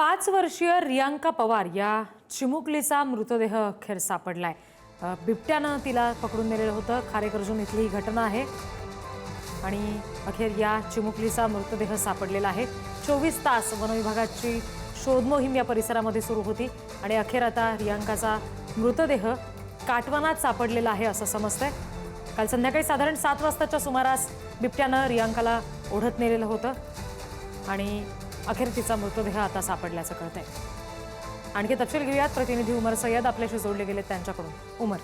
पाच वर्षीय रियांका पवार या चिमुकलीचा मृतदेह अखेर सापडलाय. बिबट्यानं तिला पकडून नेलेलं होतं. खारेकर्जून इथली ही घटना आहे. आणि अखेर या चिमुकलीचा मृतदेह सापडलेला आहे. चोवीस तास वनविभागाची शोधमोहीम या परिसरामध्ये सुरू होती. आणि अखेर आता रियांकाचा मृतदेह काटवानात सापडलेला आहे असं समजतंय. काल संध्याकाळी साधारण सात वाजताच्या सुमारास बिबट्यानं रियांकाला ओढत नेलेलं होतं. आणि अखेर तिचा मृतदेह आता सापडल्याचं कळतंय. आणखी तपशील घेऊयात. प्रतिनिधी उमर सय्यद आपल्याशी जोडले गेले त्यांच्याकडून. उमर.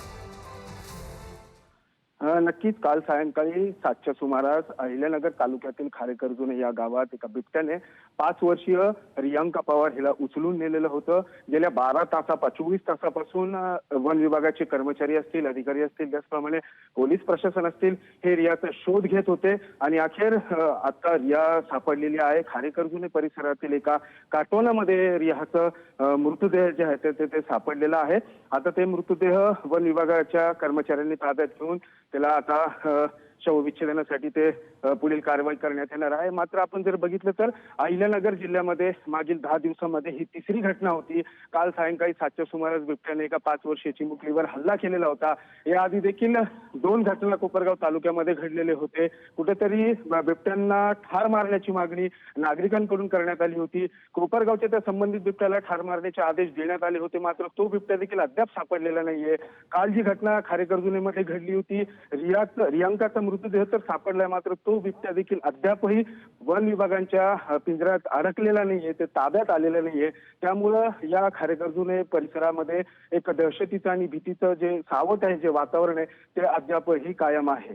नक्कीच काल सायंकाळी सातच्या सुमारास अहिल्यानगर तालुक्यातील खारेकर्जुने या गावात एका बिबट्याने पाच वर्षीय रियांका पवार हिला उचलून नेलेलं होतं. गेल्या बारा तासा चोवीस तासापासून वन विभागाचे कर्मचारी असतील अधिकारी असतील त्याचप्रमाणे पोलीस प्रशासन असतील हे रियाचा शोध घेत होते. आणि अखेर आता रिया सापडलेली आहे. खारेकर्जुने परिसरातील एका काटोनामध्ये रियाचं मृतदेह जे आहे ते- ते ते सापडलेलं आहे. आता ते मृतदेह वन विभागाच्या कर्मचाऱ्यांनी ताब्यात घेऊन त्याला आता शवविच्छेदनासाठी ते पुढील कारवाई करण्यात येणार आहे. मात्र आपण जर बघितलं तर अहिल्यानगर जिल्ह्यामध्ये मागील दहा दिवसामध्ये ही तिसरी घटना होती. काल सायंकाळी सातच्या सुमारास बिबट्याने एका पाच वर्षीय मुकलीवर हल्ला केलेला होता. याआधी देखील दोन घटना कोपरगाव तालुक्यामध्ये घडलेले होते. कुठेतरी बिबट्यांना ठार मारण्याची मागणी नागरिकांकडून करण्यात आली होती. कोपरगावच्या त्या संबंधित बिबट्याला ठार मारण्याचे आदेश देण्यात आले होते. मात्र तो बिबट्या देखील अद्याप सापडलेला नाहीये. काल जी घटना खारेकर्जुनेमध्ये घडली होती रियाचं रियांकाचा मृतदेह तर सापडलाय. मात्र तो बिबट्या देखील अद्यापही वन विभागांच्या पिंजऱ्यात अडकलेला नाहीये ते ताब्यात आलेलं नाहीये. त्यामुळं या खारेकर्जुने परिसरामध्ये एक दहशतीचं आणि भीतीचं जे सावट आहे जे वातावरण आहे ते अद्यापही कायम आहे.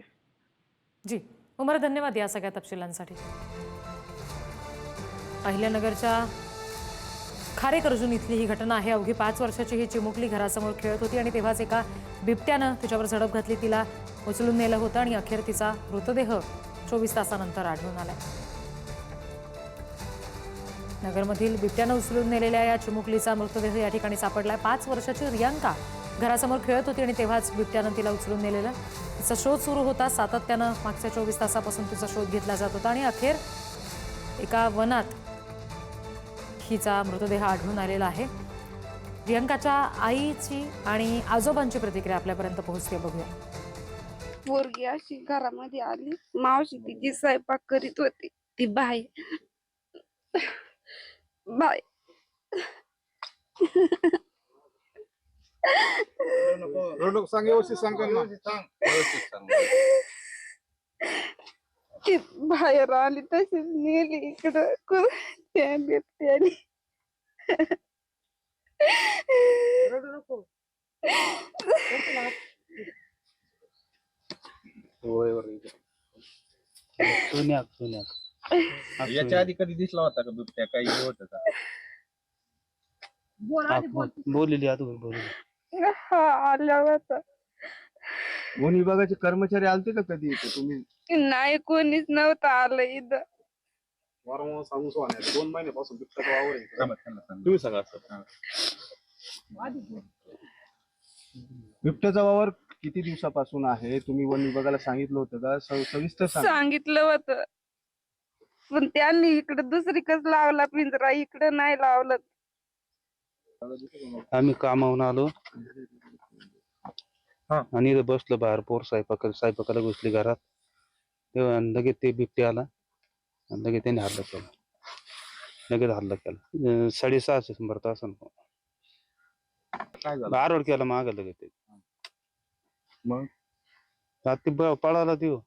जी. उमर धन्यवाद या सगळ्या तपशिलांसाठी. अहिल्यानगरच्या खारेकर्जून इथली ही घटना आहे. अवघी पाच वर्षाची ही चिमुकली घरासमोर खेळत होती आणि तेव्हाच एका बिबट्यानं तिच्यावर झडप घातली. तिला उचलून नेलं होतं आणि अखेर तिचा मृतदेह चोवीस तासानंतर आढळून आलाय. नगरमधील बिबट्यानं उचलून नेलेल्या या चिमुकलीचा मृतदेह या ठिकाणी सापडलाय. पाच वर्षाची रियांका घरासमोर खेळत होती आणि तेव्हाच बिबट्यानं तिला उचलून नेलेलं. तिचा शोध सुरू होता. सातत्यानं मागच्या चोवीस तासापासून तिचा शोध घेतला जात होता आणि अखेर एका वनात हिचा मृतदेह आढळून आलेला आहे. प्रियंकाच्या आईची आणि आजोबांची प्रतिक्रिया आपल्यापर्यंत पोहोचते. बघूया. पोरगी अशी घरामध्ये आली. मावशी तिची स्वयंपाक करीत होती. ती बाय बाय रडू सांग व्यवस्थित सांग त्यांना. ती बाहेर आली तशीच नेली इकडं कु- त्या बिबट्याने. सोन्याक सोन्याक याच्या आधी कधी दिसला होता का बिबट्या? काही होतं का? बोल- बोललेली आता बोललेली हा आल्या होता वन विभागाचे कर्मचारी आलते का कधी इथे? तुम्ही? नाही कोणीच नव्हतं आलं इथं. वारंवार सांगू सोन्या. दोन महिन्यापासून बिबट्याचा वावर आहे तुम्ही सांगा असं. बिबट्याचा वावर किती दिवसापासून आहे? तुम्ही वन विभागाला सांगितलं होतं का? सव- सविस्तर सांगा. सांगितलं होतं. पण त्यांनी इकडे दुसरीकच लावला पिंजरा इकडे नाही लावलं. आम्ही कामावून आलो. हा. आणि इथं बसलो बाहेर पोर स्वयंपाकाला स्वयंपाकाला घुसली घरात. तेव्हा लगेच ते बिबटे आला. आणि लगेच त्याने हल्ला केला. लगेच हल्ला केला. अं, साडेसहाशे शंभर तास काय झालं? आरोड केला माग लगेच ते. मग. रात्री पळाला देऊ